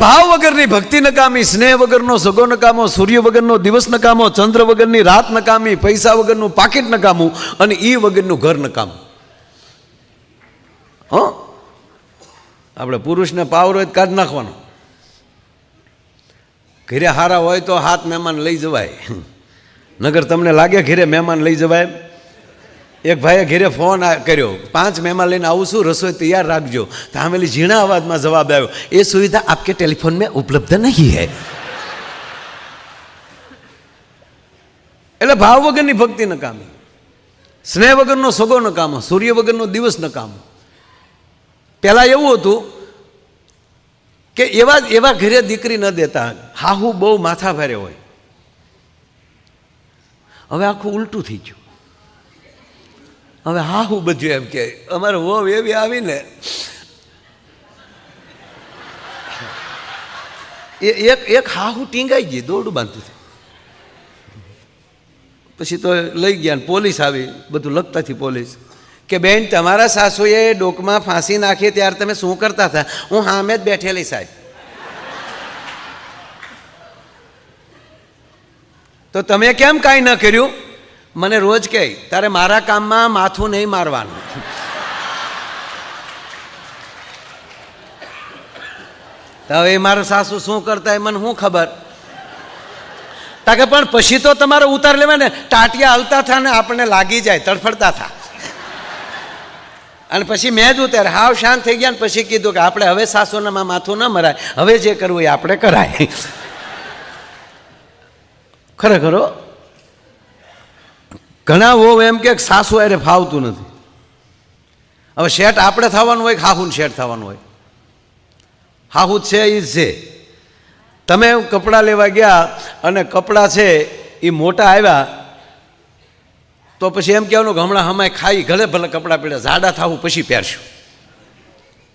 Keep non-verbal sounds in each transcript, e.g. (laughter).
ભાવ વગરની ભક્તિ નકામી, સ્નેહ વગરનો સગો નકામો, સૂર્ય વગરનો દિવસ નકામો, ચંદ્ર વગરની રાત નકામી, પૈસા વગરનું પાકીટ નકામું અને ઈ વગરનું ઘર નકામું. હો? આપણે પુરુષને પાવર હોય કાઢ નાખવાનો. ઘરે હારા હોય તો હાથ મહેમાન લઈ જવાય. નગર તમને લાગે ઘરે મહેમાન લઈ જવાય? એક ભાઈએ ઘેરે ફોન કર્યો, પાંચ મહેમાન લઈને આવું છું, રસોઈ તૈયાર રાખજો. તો આમેલી ઝીણા અવાજમાં જવાબ આવ્યો, એ સુવિધા આપકે ટેલિફોન મેં ઉપલબ્ધ નહીં હે. એટલે ભાવ વગરની ભક્તિ નકામી સ્નેહ વગરનો સગો નકામો સૂર્ય વગરનો દિવસ નકામો પહેલાં એવું હતું કે એવા એવા ઘરે દીકરી ન દેતા, હાહુ બહુ માથા ભારે હોય. હવે આખું ઉલટું થઈ ગયું. હવે હાહુ બધું એમ કે, અમારે વહુ એવી આવીને એક એક હાહુ ટીંગાઈ ગઈ, દોરડું બાંધતું પછી તો લઈ ગયા પોલીસ આવી, બધું લખતાથી પોલીસ કે, બેન, તમારા સાસુએ ડોકમાં ફાંસી નાખી ત્યારે તમે શું કરતા હતા? હું હામે જ બેઠેલી, સાહેબ. તો તમે કેમ કાંઈ ન કર્યું? મને રોજ કહે, તારે મારા કામમાં માથું નહીં મારવાનું. હવે મારા સાસુ શું કરતા એ મને શું ખબર? તાકે પણ પછી તો તમારે ઉતાર લેવાય ને, ટાટિયા હલતા થા ને આપણને લાગી જાય, તડફડતા થા. અને પછી મેં જ ઉતાર હાવ શાંત થઈ ગયા ને પછી કીધું કે, આપણે હવે સાસુનામાં માથું ન મરાય. હવે જે કરવું એ આપણે કરાય. ખરેખર. ઘણા વહુ એમ કે સાસુ અરે ફાવતું નથી. હવે શેઠ આપણે થવાનું હોય હાહુન શેઠ થવાનું હોય? હાહુ છે એ છે. તમે કપડાં લેવા ગયા અને કપડાં છે એ મોટા આવ્યા, તો પછી એમ કહેવાનું કે હમણાં હમાય ખાઈ ઘરે ભલે કપડાં પીડે જાડા થવું પછી પહેરશું.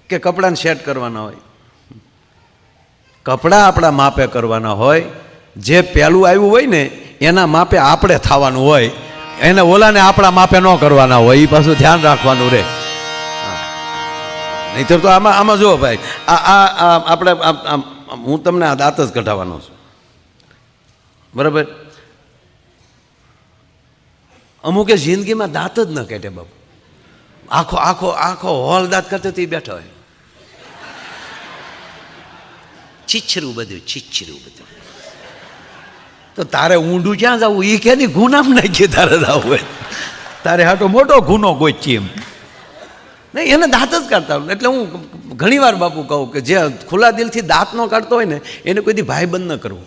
કે કપડાને સેટ કરવાના હોય. કપડાં આપણા માપે કરવાના હોય, જે પહેલું આવ્યું હોય ને, એના માપે આપણે થવાનું હોય. એને ઓલાને આપણા માપે ન કરવાના હોય એ પાછું ધ્યાન રાખવાનું રહે નહીતર તો આમાં આમાં જુઓ ભાઈ, આ આ આપણે હું તમને આ દાંત જ કઢાવવાનો છું. બરાબર? અમુકે જિંદગીમાં દાંત જ ન કાઢે બાપુ. આખો આખો આખો હોલ દાંત કરતો તે બેઠો હોય. છીછરું બધું છીછરું બધું. તો તારે ઊંડું ક્યાં જવું? એ કેની ગુનામ નાખીએ તારે જવું હોય. તારે હાટો મોટો ગુનો ગોચી એમ. નહીં, એને દાંત જ કાઢતા એટલે હું ઘણીવાર બાપુ કહું કે જે ખુલ્લા દિલથી દાંત ન કાઢતો હોય ને, એને કોઈ ભાઈ બંધ ન કરવું.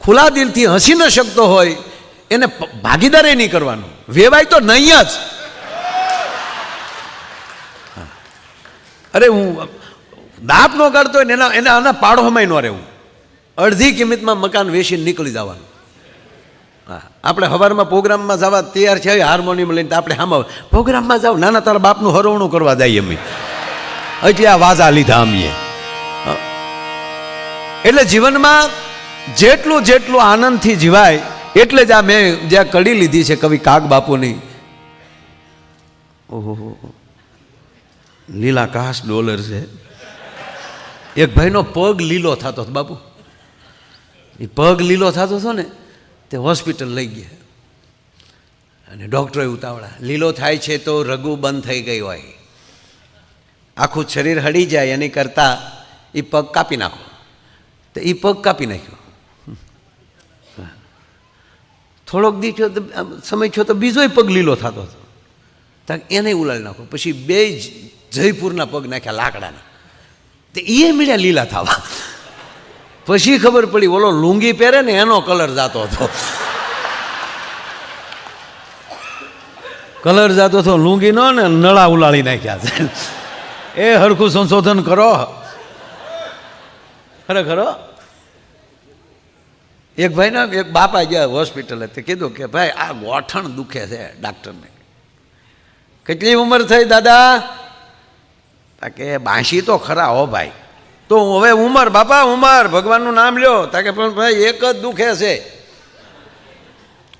ખુલ્લા દિલથી હસી ન શકતો હોય, એને ભાગીદારે નહીં કરવાનું. વેવાય તો નહીં જ. અરે હું, દાંત ન કાઢતો હોય ને, એના એના, આના પાડોમાં ન રહેવું. અડધી કિંમતમાં મકાન વેચીને નીકળી જવાનું. હા, આપણે સવારમાં પ્રોગ્રામમાં જવા તૈયાર છે હાર્મોનિયમ લઈને તો આપણે આમાં પ્રોગ્રામમાં જાવ નાના તારા બાપનું હરવણું કરવા જઈએ અમે એટલે આ વાજા લીધા અમીએ. એટલે જીવનમાં જેટલું જેટલું આનંદથી જીવાય, એટલે જ આ મેં જ્યાં કડી લીધી છે કવિ કાગ બાપુની. ઓહો લીલા કાશ ડોલર છે. એક ભાઈનો પગ લીલો થતો બાપુ. એ પગ લીલો થતો હતો ને, તે હોસ્પિટલ લઈ ગયા. અને ડૉક્ટરોએ ઉતાવળા, લીલો થાય છે તો રગુ બંધ થઈ ગઈ હોય. આખું શરીર હળી જાય, એની કરતાં એ પગ કાપી નાખો. તો એ પગ કાપી નાખ્યો. થોડોક દી થયો તો સમય છો તો બીજોય પગ લીલો થતો હતો. એને ઉલાળી નાખો પછી બે જયપુરના પગ નાખ્યા લાકડાના. તે એ મળ્યા લીલા થવા. પછી ખબર પડી, ઓલો લુંગી પહેરે ને એનો કલર જાતો હતો. કલર જાતો હતો, લુંગીનો ને નળા ઉલાળી નાખ્યા છે. એ હરખું સંશોધન કરો. ખરેખર ખરો એક ભાઈ ને એક બાપા ગયા હોસ્પિટલે, તે કીધું કે, ભાઈ, આ ગોઠણ દુખે છે ડાક્ટરને. કેટલી ઉંમર થઈ દાદા? કે બાંશી તો ખરા હો ભાઈ. તો હવે ઉંમર, બાપા, ઉંમર, ભગવાનનું નામ લ્યો. તાકે પણ ભાઈ, એક જ દુખે છે.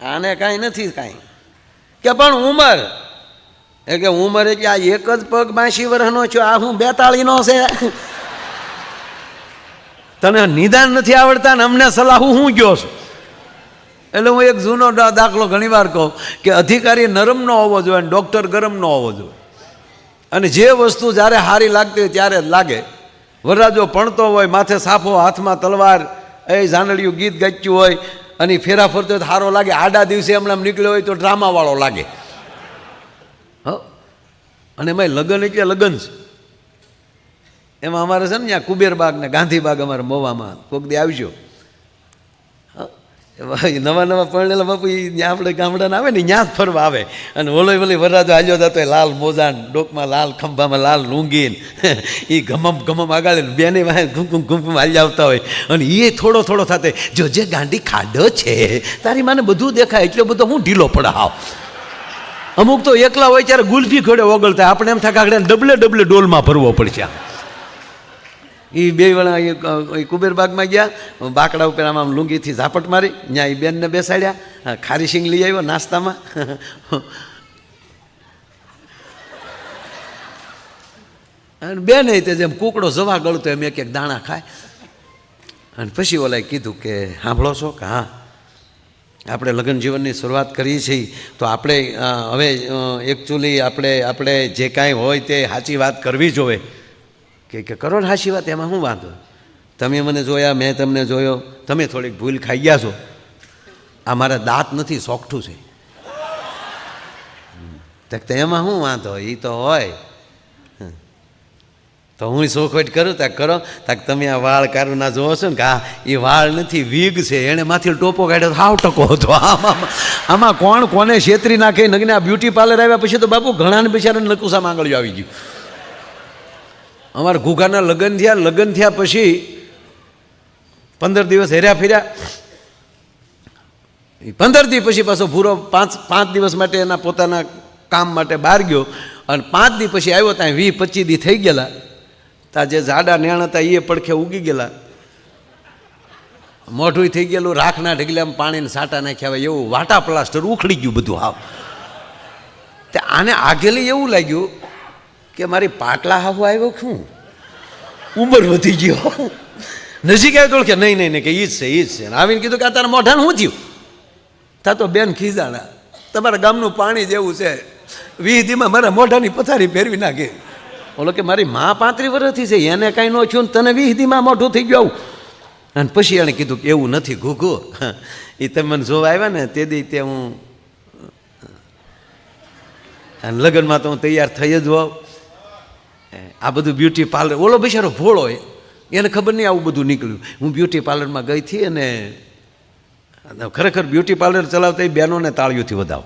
આને કાંઈ નથી કાંઈ. કે પણ ઉંમર, એ કે ઉંમર એટલે આ એક જ પગ બાંશી વર્ષનો છો, આ હું બેતાળીનો છે. તને નિદાન નથી આવડતા ને અમને સલાહ હું ગયો છું? એટલે હું એક જૂનો દાખલો ઘણીવાર કહું કે અધિકારી નરમ ન હોવો જોઈએ અને ડૉક્ટર ગરમ ન હોવો જોઈએ. અને જે વસ્તુ જ્યારે સારી લાગતી હોય ત્યારે જ લાગે. વરરાજો ભણતો હોય, માથે સાફો, હાથમાં તલવાર, એ જાનડિયું ગીત ગાચ્યું હોય, અને ફેરા ફરતો હોય સારો લાગે. આડા દિવસે હમણાં નીકળ્યો હોય તો ડ્રામાવાળો લાગે. હ? અને એમાં લગ્ન એટલે લગ્ન છે. એમાં અમારે છે ને ત્યાં કુબેરબાગ ને ગાંધીબાગ અમારે મોવામાં. કોક દી આવજો. નવા નવા પરણેલા બાપુ એ ત્યાં આપણે ગામડાના આવે ને ત્યાં જ ફરવા આવે. અને ઓલોય ઓલી વરરાજો હાલ્યો જતો એ લાલ મોજાન, ડોકમાં લાલ ખંભામાં લાલ લૂંગીને એ ગમમ ઘમમ આગળ બેને વાહે ઘૂમઘૂમ ઘૂમઘૂમ હાલી આવતા હોય. અને એ થોડો થોડો સાથે જો જે ગાંડી ખાડો છે, તારી માને બધું દેખાય, એટલો બધો હું ઢીલો પડાવ. અમુક તો એકલા હોય ત્યારે ગુલ્ફી ખડે ઓગળતા, આપણે એમ થાય કે આપણે ડબલે ડબલે ડોલમાં ભરવો પડશે. એ બે વણા કુબેરબાગમાં ગયા, બાકડા ઉપર આમ આમ લુંગીથી ઝાપટ મારી ત્યાં એ બેનને બેસાડ્યા ખારી સિંગ લઈ આવ્યો નાસ્તામાં. (laughs) અને બેન તે જેમ કૂકડો જવા ગળતો, એમ એક એક દાણા ખાય. અને પછી ઓલાએ કીધું કે, સાંભળો છો કે હા, આપણે લગ્ન જીવનની શરૂઆત કરીએ છીએ. તો આપણે હવે એકચ્યુઅલી આપણે આપણે જે કાંઈ હોય તે સાચી વાત કરવી જોઈએ. કે કે કરો ને હાશી વાત, એમાં શું વાંધો? તમે મને જોયા, મેં તમને જોયો, તમે થોડીક ભૂલ ખાઈ ગયા છો. આ મારા દાંત નથી, સોખઠું છે. તો એમાં શું વાંધો? એ તો હોય. તો હું સોખવટ કરું તાક કરો. તાક તમે આ વાળ કારુના જોવો છો ને કે આ એ વાળ નથી, વીગ છે. એણે માથી ટોપો કાઢ્યો હાવ ટકો હતો. આમાં આમાં કોણ કોને છેતરી નાખે? નગને આ બ્યુટી પાર્લર આવ્યા પછી તો બાપુ ઘણાને બિચારાને નકુસા માંગળ્યું આવી ગયું. અમારા ઘુઘાના લગ્ન થયા લગ્ન થયા પછી પંદર દિવસ હેર્યા ફેર્યા. પંદર દિવસ પછી પાછો ભૂરો પાંચ પાંચ દિવસ માટે એના પોતાના કામ માટે બહાર ગયો અને પાંચ દિવસ પછી આવ્યો ત્યાં વીસ, પચીસ દી થઈ ગયેલા. ત્યાં જે જાડા નેણ હતા એ પડખે ઉગી ગયેલા. મોઢું થઈ ગયેલું, રાખના ઢગલામાં પાણીને સાટા નાખ્યા એવું વાટા પ્લાસ્ટર ઉખડી ગયું બધું હાવ. તે આને આગેલી એવું લાગ્યું કે મારી પાટલા હાહુ આવ્યો શું ઉંમર વધી ગયો. નજીક આવ્યો તો કે નહીં નહીં નહીં, કે એ જ છે એ જ છે. આવીને કીધું કે આ તારા મોઢાનું શું થયું? તા તો બેન ખીજાણા. તમારા ગામનું પાણી જેવું છે. વિધિમાં મારા મોઢાની પથારી ફેરવી નાખી. ઓલો કે મારી મા પાંત્રી વર્ષથી છે. એને કાંઈ ન થયું તને વિધિમાં મોઢું થઈ ગયું અને પછી એણે કીધું કે એવું નથી, ઘૂઘો. એ તમે મને જોવા આવ્યા ને તે દી તે હું, અને લગ્નમાં તો હું તૈયાર થઈ જ હોઉં. આ બધું બ્યુટી પાર્લર ઓલો બિચારો ભોળો એને ખબર નહીં આવું બધું નીકળ્યું. હું બ્યુટી પાર્લરમાં ગઈ હતી અને ખરેખર બ્યુટી પાર્લર ચલાવતા એ બહેનોને તાળીઓથી વધાવો.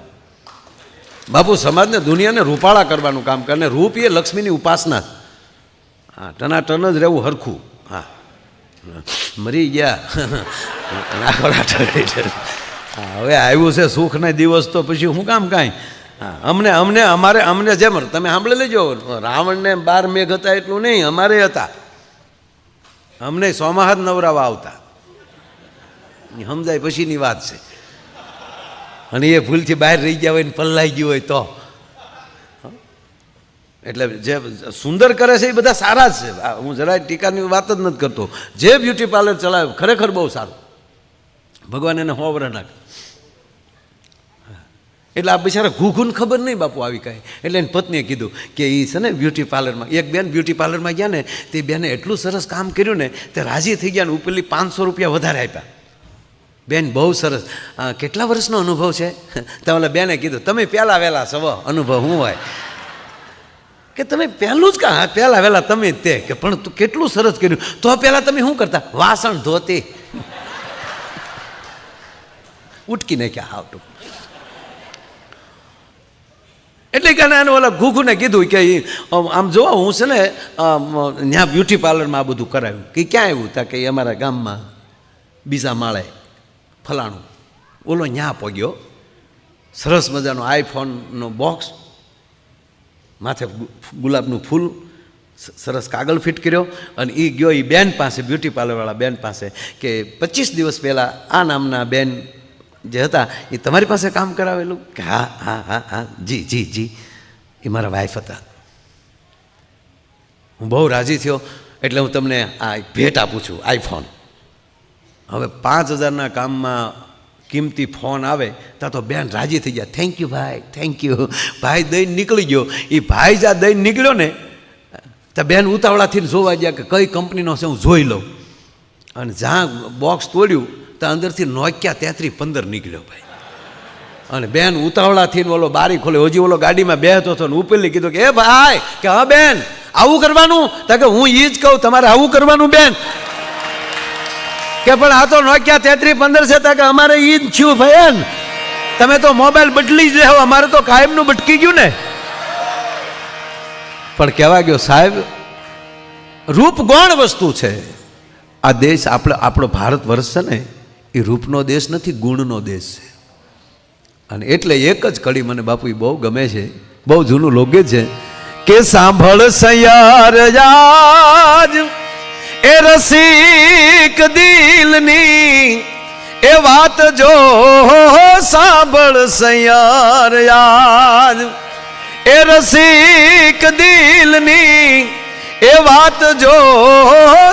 બાપુ, સમાજને, દુનિયાને રૂપાળા કરવાનું કામ કરે. અને રૂપ એ લક્ષ્મીની ઉપાસના. હા, ટનાટન જ રહેવું હરખું. હા. મરી ગયા. (laughs) નાખોડા હવે આવ્યું છે સુખના દિવસ તો પછી હું કામ કાંઈ? હા, અમને અમને, અમારે, અમને જેમ તમે સાંભળી લેજો. રાવણને બાર મેઘ હતા એટલું નહીં, અમારે હતા. અમને સોમાહ નવરાવા આવતા. સમજાય પછીની વાત છે. અને એ ભૂલથી બહાર રહી ગયા હોય ને પલ્લાઈ ગયું હોય તો. એટલે જે સુંદર કરે છે એ બધા સારા જ છે. હું જરાય ટીકાની વાત જ નથી કરતો. જે બ્યુટી પાર્લર ચલાવ્યું ખરેખર બહુ સારું. ભગવાન એને હોવરા નાખે. એટલે આ બિચારા ઘૂઘુને ખબર નહીં બાપુ આવી કહે એટલે એની પત્નીએ કીધું કે એ છે ને બ્યુટી પાર્લરમાં એક બેન બ્યુટી પાર્લરમાં ગયા ને, તે બેને એટલું સરસ કામ કર્યું ને, તે રાજી થઈ ગયા ને ઉપરલી પાંચસો રૂપિયા વધારે આપ્યા. બેન બહુ સરસ. કેટલા વર્ષનો અનુભવ છે? તો ઓલા બેને કીધું, તમે પહેલાં વહેલા સવો અનુભવ શું હોય? કે તમે પહેલું જ કા? હા, પહેલાં વહેલા તમે તે. કે પણ તું કેટલું સરસ કર્યું. તો પહેલાં તમે શું કરતા? વાસણ ધોતી. ઉટકી નાખ્યા ટૂંક એટલે કે એને ઓલા ઘૂઘુને કીધું કે આમ જોવા હું છે ને ત્યાં બ્યુટી પાર્લરમાં આ બધું કરાવ્યું. કે ક્યાં આવ્યું તા કે અમારા ગામમાં બીજા માળે ફલાણું. ઓલો ન્યા પગ્યો. સરસ મજાનો આઈફોનનો બોક્સ માથે ગુલાબનું ફૂલ. સરસ કાગળ ફિટ કર્યો. અને એ ગયો એ બેન પાસે બ્યુટી પાર્લરવાળા બેન પાસે, કે પચીસ દિવસ પહેલાં આ નામના બેન જે હતા, એ તમારી પાસે કામ કરાવેલું? કે હા હા હા હા, જી જી જી. એ મારા વાઈફ હતા. હું બહુ રાજી થયો, એટલે હું તમને આ ભેટ આપું છું આઈફોન હવે પાંચ હજારના કામમાં કિંમતી ફોન આવે, ત્યાં તો બેન રાજી થઈ જાય થેન્ક યુ ભાઈ થેન્ક યુ ભાઈ દઈને નીકળી ગયો. એ ભાઈ જ્યાં દઈને નીકળ્યો ને, તો બેન ઉતાવળાથી જોવા ગયા કે કઈ કંપનીનો છે, હું જોઈ લઉં. અને જ્યાં બોક્સ તોડ્યું તો અંદરથી નોક્યા તેત્રી પંદર નીકળ્યો ભાઈ. અને બેન ઉતાવળા થઈને ઓલો બારી ખોલે, હજી ઓલો ગાડીમાં બેહતો હતો ને ઉપેલી કીધું કે, એ ભાઈ, કે હા બેન, આવું કરવાનું? તો કે હું એ જ કહું, તમારે આવું કરવાનું બેન. કે પણ આ તો નોક્યા તેત્રી પંદર છે, તો કે અમારે એ જ થયું ભયન તમે તો મોબાઈલ બદલી જ રહ્યો, અમારે તો કાયમનું ભટકી ગયું ને. પણ કહેવા ગયો, સાહેબ રૂપ ગૌણ વસ્તુ છે. આ દેશ આપણે, આપણો ભારત વર્ષ છે ને એ રૂપનો દેશ નથી, ગુણનો દેશ છે. અને એટલે એક જ કડી મને બાપુ બહુ ગમે છે, બહુ જૂનું લોકગીત છે કે સાંભળ સયાર આજ એ રસિક દિલની એ વાત જો સાંભળ સયાર યાર એ રસિક દિલની એ વાત જો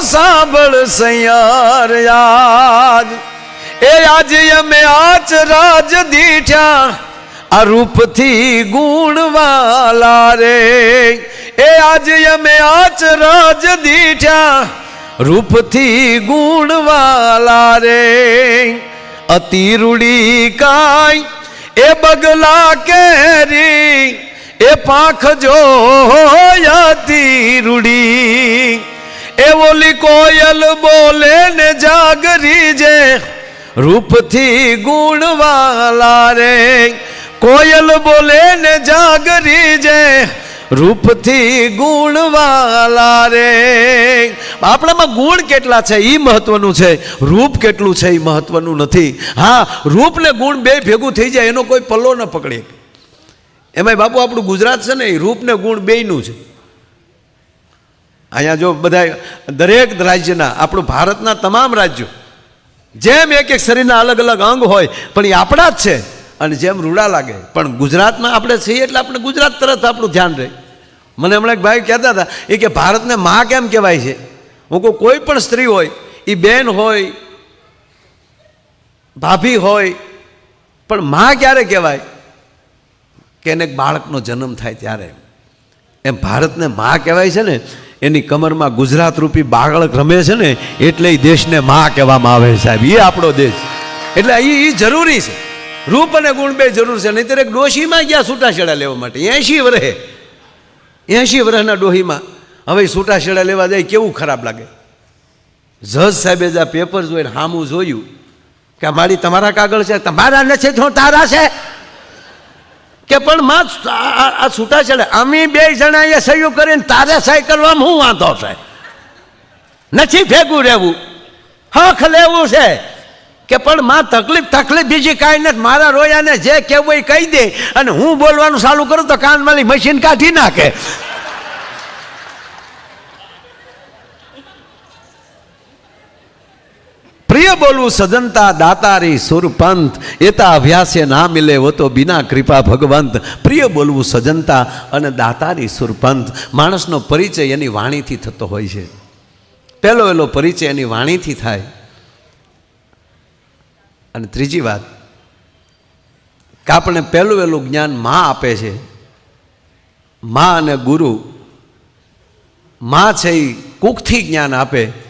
સાંભળ સયાર યાદ એ આજે અમે આચ રાજ દીઠ્યા આ રૂપથી ગુણવાલા રે એ આજે અમે આચ રાજ દીઠ્યા રૂપથી ગુણવાલા રે અતિરુડી કાય એ બગલા કેરી એ પાંખ જો અતિરુડી એ ઓલી કોયલ બોલે ને જાગરી જે રૂપથી ગુણવાલા રે. કોયલ બોલે ને જાગરી જે, રૂપથી ગુણવાલા રે. આપણામાં ગુણ કેટલા છે? એ મહત્વનું છે. રૂપ કેટલું છે એ મહત્વનું નથી. હા રૂપ ને ગુણ બે ભેગું થઈ જાય, એનો કોઈ પલ્લો ન પકડે. એમાંય બાપુ, આપણું ગુજરાત છે ને એ રૂપ ને ગુણ બેયનું છે. અહીંયા જો બધા દરેક રાજ્યના, આપણું ભારતના તમામ રાજ્યો જેમ એક એક શરીરના અલગ અલગ અંગ હોય પણ એ આપણા જ છે. અને જેમ રૂડા લાગે. પણ ગુજરાતમાં આપણે છીએ એટલે આપણે ગુજરાત તરફ આપણું ધ્યાન રહે. મને હમણાં એક ભાઈ કહેતા હતા એ કે ભારતને મા કેમ કહેવાય છે? હું કહું કોઈ પણ સ્ત્રી હોય એ બેન હોય ભાભી હોય પણ મા ક્યારે કહેવાય? કે એને બાળકનો જન્મ થાય ત્યારે. એમ ભારતને મા કહેવાય છે ને એની કમરમાં ગુજરાત રૂપી બાગળ રમે છે ને, એટલે એ દેશને મા કહેવામાં આવે સાહેબ. એ આપણો દેશ. એટલે એ જરૂરી છે. રૂપ અને ગુણ બે જરૂર છે, નહીંતર એક ડોશીમાં ગયા છૂટાછેડા લેવા માટે. એંશી વરહે. એંશી વરહના ડોહીમાં. હવે છૂટાછેડા લેવા જાય, કેવું ખરાબ લાગે? જજ સાહેબે જે આ પેપર જોઈને હામું જોયું કે મારી તમારા કાગળ છે, તમારા નથી, તો તારા છે. કે પણ માં, આ છૂટાછેડા અમે બે જણા અહીંયા સહયોગ કરીને તારે સહી કરવામાં હું વાંધો છે? નથી ભેગું રહેવું. હક લેવું છે. કે પણ માં, તકલીફ તકલીફ બીજી કાંઈ નથી. મારા રોયાને જે કહેવું એ કહી દે. અને હું બોલવાનું ચાલુ કરું તો કાનવાળી મશીન કાઢી નાખે. પ્રિય બોલવું સજનતા દાતારી સુરપંથ એતા અભ્યાસે ના મિલે વો તો બિના કૃપા ભગવંત. પ્રિય બોલવું સજનતા અને દાતારી સુરપંથ માણસનો પરિચય એની વાણીથી થતો હોય છે. પહેલો એલો પરિચય એની વાણીથી થાય. અને ત્રીજી વાત, કે આપણે પહેલું વહેલું જ્ઞાનમાં આપે છે. માં અને ગુરુ, માં છે એ કુકથી જ્ઞાન આપે.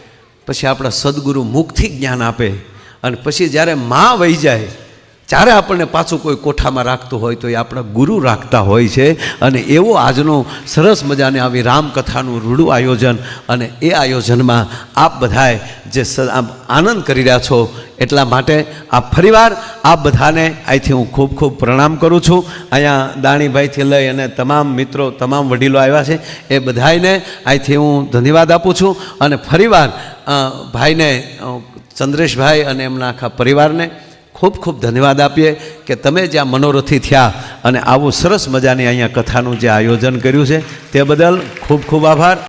પછી આપણા સદગુરુ મુખથી જ્ઞાન આપે અને પછી જ્યારે માં વહી જાય ત્યારે આપણને પાછું કોઈ કોઠામાં રાખતું હોય તો એ આપણા ગુરુ રાખતા હોય છે. અને એવો આજનો સરસ મજાને આવી રામકથાનું રૂડું આયોજન અને એ આયોજનમાં આપ બધાએ જે આનંદ કરી રહ્યા છો એટલા માટે આ ફરીવાર આપ બધાને અહીંથી હું ખૂબ ખૂબ પ્રણામ કરું છું. અહીંયા દાણીભાઈથી લઈ અને તમામ મિત્રો, તમામ વડીલો આવ્યા છે. એ બધાને અહીંથી હું ધન્યવાદ આપું છું. અને ફરીવાર ભાઈને ચંદ્રેશભાઈ અને એમના આખા પરિવારને ખૂબ ખૂબ ધન્યવાદ આપીએ કે તમે જ્યાં મનોરથી થયા અને આવું સરસ મજાની અહીંયા કથાનું જે આયોજન કર્યું છે, તે બદલ ખૂબ ખૂબ આભાર.